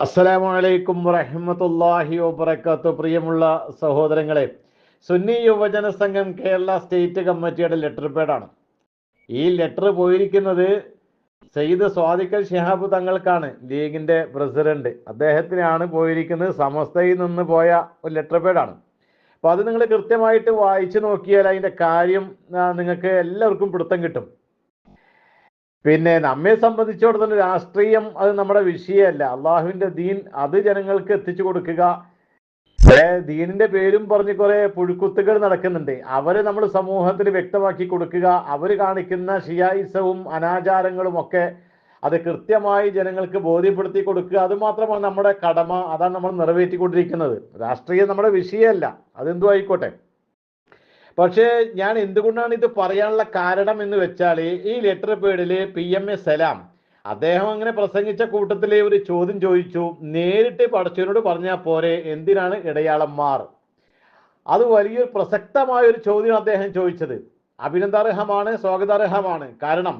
അസ്സലാമു അലൈക്കും വറഹ്മത്തുള്ളാഹി വബറകാത്തു പ്രിയമുള്ള സഹോദരങ്ങളെ സുന്നി യുവജന സംഘം കേരള സ്റ്റേറ്റ് കമ്മിറ്റിയുടെ ലെറ്റർ പേഡാണ് ഈ ലെറ്റർ പോയിരിക്കുന്നത് സയ്യിദ് സ്വാദിഖൽ ഷിഹാബ് തങ്ങൾക്കാണ് ലീഗിന്റെ പ്രസിഡന്റ്. അദ്ദേഹത്തിനാണ് പോയിരിക്കുന്നത് സമസ്തയിൽ നിന്ന് പോയ ഒരു ലെറ്റർ പേഡാണ് അപ്പോൾ അത് നിങ്ങൾ കൃത്യമായിട്ട് വായിച്ചു നോക്കിയാൽ അതിന്റെ കാര്യം നിങ്ങൾക്ക് എല്ലാവർക്കും പിടുത്തം കിട്ടും. പിന്നെ നമ്മെ സംബന്ധിച്ചിടത്തോളം രാഷ്ട്രീയം അത് നമ്മുടെ വിഷയമല്ല. അള്ളാഹുവിന്റെ ദീൻ അത് ജനങ്ങൾക്ക് എത്തിച്ചു കൊടുക്കുക. ദീനിന്റെ പേരും പറഞ്ഞ് കുറെ പുഴുക്കുത്തുകൾ നടക്കുന്നുണ്ട്. അവരെ നമ്മൾ സമൂഹത്തിൽ വ്യക്തമാക്കി കൊടുക്കുക. അവർ കാണിക്കുന്ന ഷിയായിസവും അനാചാരങ്ങളും ഒക്കെ അത് കൃത്യമായി ജനങ്ങൾക്ക് ബോധ്യപ്പെടുത്തി കൊടുക്കുക. അത് മാത്രമാണ് നമ്മുടെ കടമ. അതാണ് നമ്മൾ നിറവേറ്റിക്കൊണ്ടിരിക്കുന്നത്. രാഷ്ട്രീയം നമ്മുടെ വിഷയമല്ല. അതെന്തു ആയിക്കോട്ടെ. പക്ഷേ ഞാൻ എന്തുകൊണ്ടാണ് ഇത് പറയാനുള്ള കാരണം എന്ന് വെച്ചാൽ ഈ ലെറ്റർ പേഡിൽ പി എം എ സലാം അദ്ദേഹം അങ്ങനെ പ്രസംഗിച്ച കൂട്ടത്തിൽ ഒരു ചോദ്യം ചോദിച്ചു. നേരിട്ട് പടച്ചവനോട് പറഞ്ഞാൽ പോരെ എന്തിനാണ് ഇടയാളന്മാർ അത് വലിയൊരു പ്രസക്തമായ ഒരു ചോദ്യം അദ്ദേഹം ചോദിച്ചത്. അഭിനന്ദാർഹമാണ് സ്വാഗതാർഹമാണ്. കാരണം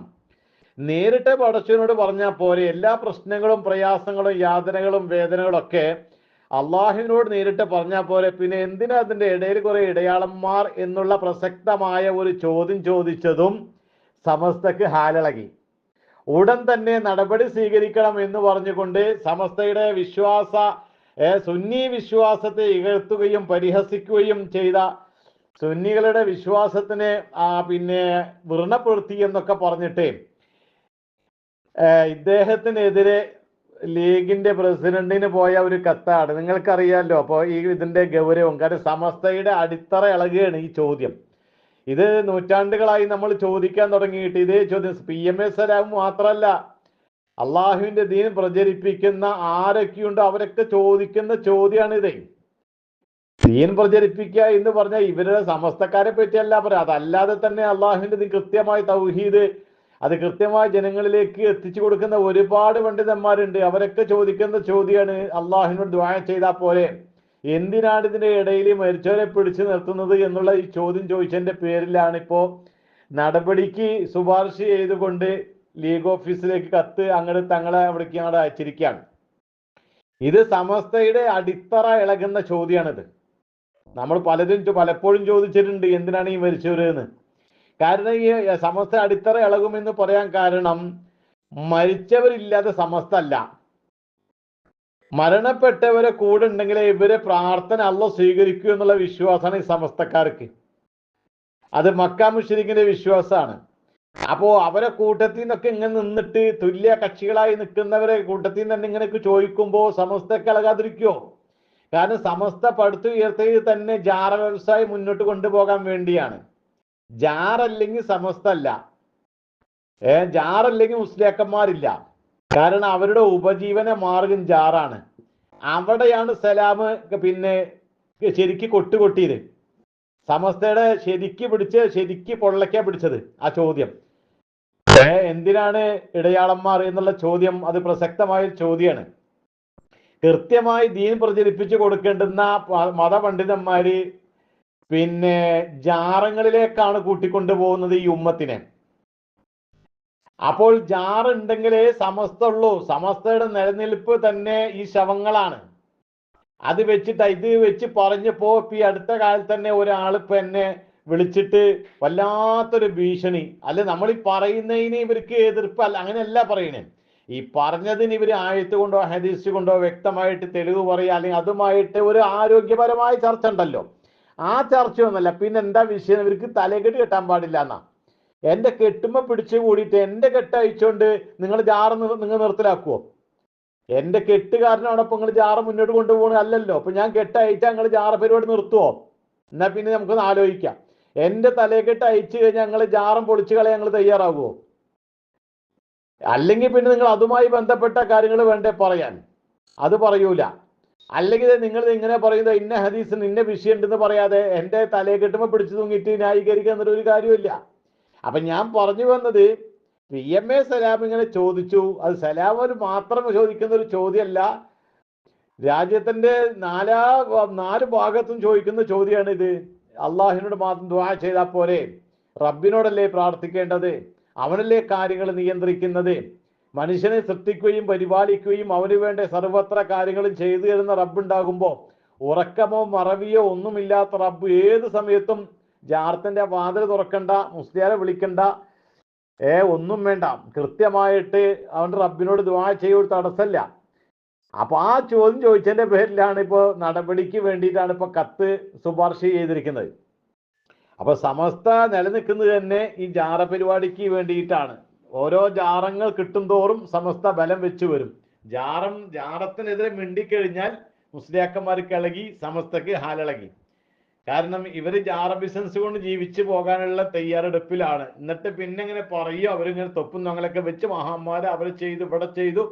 നേരിട്ട് പടച്ചവനോട് പറഞ്ഞാൽ പോരെ എല്ലാ പ്രശ്നങ്ങളും പ്രയാസങ്ങളും യാതനകളും വേദനകളൊക്കെ അള്ളാഹുവിനോട് നേരിട്ട് പറഞ്ഞാൽ പോലെ പിന്നെ എന്തിനാ അതിന്റെ ഇടയിൽ കുറെ ഇടയാളന്മാർ എന്നുള്ള പ്രസക്തമായ ഒരു ചോദ്യം ചോദിച്ചതും സമസ്തക്ക് ഹാലിളകി. ഉടൻ തന്നെ നടപടി സ്വീകരിക്കണം എന്ന് പറഞ്ഞുകൊണ്ട് സമസ്തയുടെ വിശ്വാസ സുന്നി വിശ്വാസത്തെ ഇകഴ്ത്തുകയും പരിഹസിക്കുകയും ചെയ്ത സുന്നികളുടെ വിശ്വാസത്തിനെ പിന്നെ വ്രണപ്പെടുത്തി എന്നൊക്കെ പറഞ്ഞിട്ട് ഇദ്ദേഹത്തിനെതിരെ ലീഗിന്റെ പ്രസിഡന്റിന് പോയ ഒരു കത്താണ്. നിങ്ങൾക്കറിയാമല്ലോ അപ്പോൾ ഈ ഇതിന്റെ ഗൗരവം. കാരണം സമസ്തയുടെ അടിത്തറ ഇളകുകയാണ് ഈ ചോദ്യം. ഇത് നൂറ്റാണ്ടുകളായി നമ്മൾ ചോദിക്കാൻ തുടങ്ങിയിട്ട് ഇതേ ചോദ്യം. പി എം എസ് സലാം മാത്രമല്ല അള്ളാഹുവിന്റെ ദീൻ പ്രചരിപ്പിക്കുന്ന ആരൊക്കെയുണ്ടോ അവരൊക്കെ ചോദിക്കുന്ന ചോദ്യമാണിത്. ദീൻ പ്രചരിപ്പിക്കുക എന്ന് പറഞ്ഞാൽ ഇവരുടെ സമസ്തക്കാരെ പറ്റിയല്ല പറയാം അതല്ലാതെ തന്നെ അള്ളാഹുവിന്റെ ദീൻ കൃത്യമായി തൗഹീദ് അത് കൃത്യമായി ജനങ്ങളിലേക്ക് എത്തിച്ചു കൊടുക്കുന്ന ഒരുപാട് പണ്ഡിതന്മാരുണ്ട്. അവരൊക്കെ ചോദിക്കുന്ന ചോദ്യമാണ് അള്ളാഹുവിനോട് ദ്വായം ചെയ്താൽ പോലെ എന്തിനാണ് ഇതിന്റെ ഇടയിൽ മരിച്ചവരെ പിടിച്ചു നിർത്തുന്നത് എന്നുള്ള ഈ ചോദ്യം ചോദിച്ചതിന്റെ പേരിലാണ് ഇപ്പോ നടപടിക്ക് ശുപാർശ ചെയ്തുകൊണ്ട് ലീഗ് ഓഫീസിലേക്ക് കത്ത് അങ്ങോട്ട് തങ്ങളെ അവിടേക്ക് അങ്ങോട്ട് അയച്ചിരിക്കുകയാണ്. ഇത് സമസ്തയുടെ അടിത്തറ ഇളകുന്ന ചോദ്യമാണിത്. നമ്മൾ പലരും പലപ്പോഴും ചോദിച്ചിട്ടുണ്ട് എന്തിനാണ് ഈ മരിച്ചവര് എന്ന് കാരണം ഈ സമസ്ത അടിത്തറ ഇളകുമെന്ന് പറയാൻ കാരണം മരിച്ചവരില്ലാതെ സമസ്ത അല്ല മരണപ്പെട്ടവരെ കൂടെ ഉണ്ടെങ്കിൽ ഇവരെ പ്രാർത്ഥന അല്ല സ്വീകരിക്കൂ എന്നുള്ള വിശ്വാസമാണ് ഈ സമസ്തക്കാർക്ക്. അത് മക്ക മുഷരിക്കിന്റെ വിശ്വാസമാണ്. അപ്പോ അവരെ കൂട്ടത്തിൽ നിന്നൊക്കെ ഇങ്ങനെ നിന്നിട്ട് തുല്യ കക്ഷികളായി നിൽക്കുന്നവരെ കൂട്ടത്തിൽ നിന്ന് തന്നെ ഇങ്ങനെയൊക്കെ ചോദിക്കുമ്പോൾ സമസ്തക്ക് ഇളകാതിരിക്കോ? കാരണം സമസ്ത പടുത്തുയർത്തി തന്നെ ജാറ വ്യവസായം മുന്നോട്ട് കൊണ്ടുപോകാൻ വേണ്ടിയാണ്. ജാറല്ലെങ്കിൽ സമസ്തല്ല. ഏ ജാറല്ലെങ്കിൽ മുസ്ലിയാക്കന്മാരില്ല. കാരണം അവരുടെ ഉപജീവന മാർഗം ജാറാണ്. അവിടെയാണ് സലാം പിന്നെ ശരിക്ക് കൊട്ടുകൊട്ടിയത്. സമസ്തയുടെ ശരിക്ക് പിടിച്ച് ശരിക്ക് പൊള്ളക്കാ പിടിച്ചത്. ആ ചോദ്യം. ഏ എന്തിനാണ് ഇടയാളന്മാർ എന്നുള്ള ചോദ്യം? അത് പ്രസക്തമായ ചോദ്യമാണ് കൃത്യമായി ദീൻ പ്രചരിപ്പിച്ചു കൊടുക്കേണ്ടുന്ന മതപണ്ഡിതന്മാര് പിന്നെ ജാറങ്ങളിലേക്കാണ് കൂട്ടിക്കൊണ്ടുപോകുന്നത് ഈ ഉമ്മത്തിനെ. അപ്പോൾ ജാറുണ്ടെങ്കിലേ സമസ്ത ഉള്ളൂ സമസ്തയുടെ നിലനിൽപ്പ് തന്നെ ഈ ശവങ്ങളാണ്. അത് വെച്ചിട്ട് ഇത് വെച്ച് പറഞ്ഞപ്പോ ഈ അടുത്ത കാലത്ത് തന്നെ ഒരാൾ ഇപ്പൊ എന്നെ വിളിച്ചിട്ട് വല്ലാത്തൊരു ഭീഷണി. അല്ലെ നമ്മൾ ഈ പറയുന്നതിന് ഇവർക്ക് എതിർപ്പ് അല്ല അങ്ങനെയല്ല പറയണേ. ഈ പറഞ്ഞതിന് ഇവർ ആയത്ത് കൊണ്ടോ ഹദീസ് കൊണ്ടോ വ്യക്തമായിട്ട് തെളിവ് പറയുക അല്ലെങ്കിൽ അതുമായിട്ട് ഒരു ആരോഗ്യപരമായ ചർച്ച ഉണ്ടല്ലോ. ആ ചർച്ചയൊന്നുമല്ല പിന്നെ എന്താ വിഷയം? ഇവർക്ക് തലകെട്ട് കെട്ടാൻ പാടില്ല എന്നാ. എന്റെ കെട്ടുമ്പോ പിടിച്ചു കൂടിയിട്ട് എന്റെ കെട്ട് അയച്ചുകൊണ്ട് നിങ്ങൾ ജാറ് നിങ്ങൾ നിർത്തലാക്കുവോ? എന്റെ കെട്ടുകാരനോടൊപ്പം നിങ്ങൾ ജാറ് മുന്നോട്ട് കൊണ്ടുപോകണ അല്ലല്ലോ. അപ്പൊ ഞാൻ കെട്ട് അയച്ചാൽ നിങ്ങൾ ജാറ പരിപാടി നിർത്തുവോ? എന്നാ പിന്നെ നമുക്കൊന്ന് ആലോചിക്കാം. എന്റെ തലയെക്കെട്ട് അയച്ചു കഴിഞ്ഞാൽ ഞങ്ങൾ ജാറം പൊളിച്ചു കളയാൻ ഞങ്ങൾ തയ്യാറാകുമോ അല്ലെങ്കിൽ പിന്നെ നിങ്ങൾ അതുമായി ബന്ധപ്പെട്ട കാര്യങ്ങൾ വേണ്ടേ പറയാൻ? അത് പറയൂല. അല്ലെങ്കിൽ നിങ്ങൾ ഇങ്ങനെ പറയുന്നത് ഇന്ന ഹദീസ് ഇന്ന വിഷയം ഉണ്ടെന്ന് പറയാതെ എന്റെ തലയെ കെട്ടുമ്പോൾ പിടിച്ചു തൂങ്ങിയിട്ട് ന്യായീകരിക്കുക എന്നൊരു കാര്യമില്ല അപ്പൊ ഞാൻ പറഞ്ഞു വന്നത് പി എം എ സലാം ഇങ്ങനെ ചോദിച്ചു. അത് സലാം ഒരു മാത്രം ചോദിക്കുന്ന ഒരു ചോദ്യമല്ല. രാജ്യത്തിന്റെ നാലാ നാല് ഭാഗത്തും ചോദിക്കുന്ന ചോദ്യമാണ് ഇത് അള്ളാഹിനോട് മാത്രം ദ്വാ ചെയ്താൽ പോരെ. റബ്ബിനോടല്ലേ പ്രാർത്ഥിക്കേണ്ടത്? അവനല്ലേ കാര്യങ്ങൾ നിയന്ത്രിക്കുന്നത്? മനുഷ്യനെ സൃഷ്ടിക്കുകയും പരിപാലിക്കുകയും അവന് വേണ്ട സർവത്ര കാര്യങ്ങളും ചെയ്തു തരുന്ന റബ്ബുണ്ടാകുമ്പോൾ ഉറക്കമോ മറവിയോ ഒന്നുമില്ലാത്ത റബ്ബ് ഏത് സമയത്തും ജാർത്തിന്റെ വാതിൽ തുറക്കണ്ട മുസ്ലിയാരെ വിളിക്കണ്ട. ഏ ഒന്നും വേണ്ട. കൃത്യമായിട്ട് അവന്റെ റബ്ബിനോട് ദുആ ചെയ്യൊരു തടസ്സമില്ല അപ്പൊ ആ ചോദ്യം ചോദിച്ചതിന്റെ പേരിലാണ് ഇപ്പോൾ നടപടിക്ക് വേണ്ടിയിട്ടാണ് ഇപ്പൊ കത്ത് ശുപാർശ ചെയ്തിരിക്കുന്നത്. അപ്പൊ സമസ്ത നിലനിൽക്കുന്നത് തന്നെ ഈ ജാറ പരിപാടിക്ക് വേണ്ടിയിട്ടാണ്. ഓരോ ജാറങ്ങൾ കിട്ടും തോറും സമസ്ത ബലം വെച്ചു വരും. ജാറം ജാറത്തിനെതിരെ മിണ്ടിക്കഴിഞ്ഞാൽ മുസ്ലിയാക്കന്മാർക്ക് ഇളകി സമസ്തക്ക് ഹാലിളകി. കാരണം ഇവർ ജാറ ബിസിനസ് കൊണ്ട് ജീവിച്ചു പോകാനുള്ള തയ്യാറെടുപ്പിലാണ്. എന്നിട്ട് പിന്നെ ഇങ്ങനെ പറയും? അവരിങ്ങനെ തൊപ്പും തങ്ങളൊക്കെ വെച്ച് മഹാന്മാര് അവർ ചെയ്തു ഇവിടെ ചെയ്തു.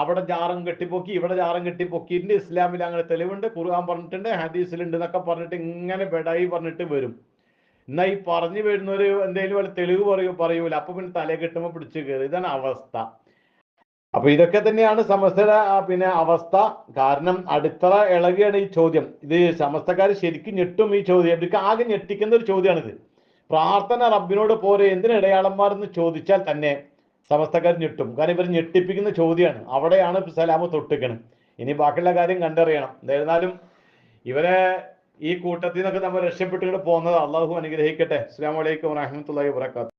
അവിടെ ജാറം കെട്ടിപ്പൊക്കി ഇവിടെ ജാറം കെട്ടിപ്പൊക്കിയിട്ടുണ്ട് ഇസ്ലാമിൽ അങ്ങനെ തെളിവുണ്ട് ഖുർആൻ പറഞ്ഞിട്ടുണ്ട് ഹദീസിലുണ്ട് എന്നൊക്കെ പറഞ്ഞിട്ട് ഇങ്ങനെ ബെഡായി പറഞ്ഞിട്ട് വരും. എന്നാ ഈ പറഞ്ഞു വരുന്നവര് എന്തെങ്കിലും വല്ല തെളിവ് പറയൂ പറയൂല. അപ്പൊ പിന്നെ തലേ കെട്ടുമ്പോ പിടിച്ചു കയറി ഇതാണ് അവസ്ഥ. അപ്പൊ ഇതൊക്കെ തന്നെയാണ് സമസ്തയുടെ പിന്നെ അവസ്ഥ. കാരണം അടിത്തറ ഇളകിയാണ് ഈ ചോദ്യം. ഇത് സമസ്തക്കാർ ശരിക്കും ഞെട്ടും ഈ ചോദ്യം. ഇവർക്ക് ആകെ ഞെട്ടിക്കുന്ന ഒരു ചോദ്യമാണിത്. പ്രാർത്ഥന റബ്ബിനോട് പോരെ. എന്തിന് ഇടയാളന്മാർ എന്ന് ചോദിച്ചാൽ തന്നെ സമസ്തക്കാർ ഞെട്ടും. കാരണം ഇവർ ഞെട്ടിപ്പിക്കുന്ന ചോദ്യമാണ്. അവിടെയാണ് സലാമ തൊട്ടിക്കണ്. ഇനി ബാക്കിയുള്ള കാര്യം കണ്ടറിയണം. എന്തായിരുന്നാലും ഇവരെ ഈ കൂട്ടത്തിൽ നിന്നൊക്കെ നമ്മൾ രക്ഷപ്പെട്ടുകൊണ്ട് പോകുന്നത്. അള്ളാഹു അനുഗ്രഹിക്കട്ടെ. അസ്സാം വലൈക്കും വാഹമത്തല്ലാ വാത്തു